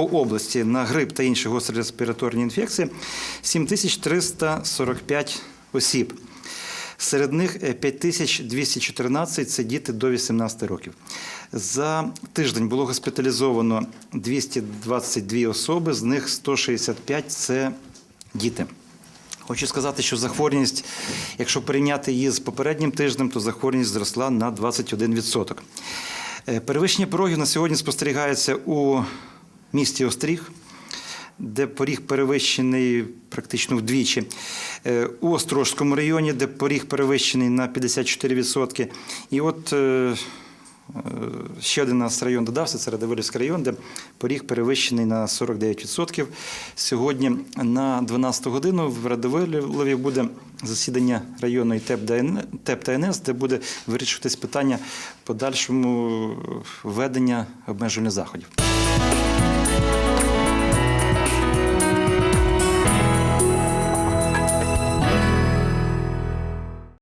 по області на грип та інші гострі інфекції 7345 осіб. Серед них е, 5214 – це діти до 18 років. За тиждень було госпіталізовано 222 особи, з них 165 – це діти. Хочу сказати, що захворюваність, якщо порівняти її з попереднім тижнем, то захворюваність зросла на 21%. Е, Перевищення порогів на сьогодні спостерігається у місті Остріг, де поріг перевищений практично вдвічі. Е, У Острожському районі, де поріг перевищений на 54%. І от е, Е, Ще один нас район додався, це Радивилівський район, де поріг перевищений на 49%. Сьогодні на 12 годину в Радивилові буде засідання районної ТЕП та де буде вирішуватись питання подальшому введення обмеження заходів.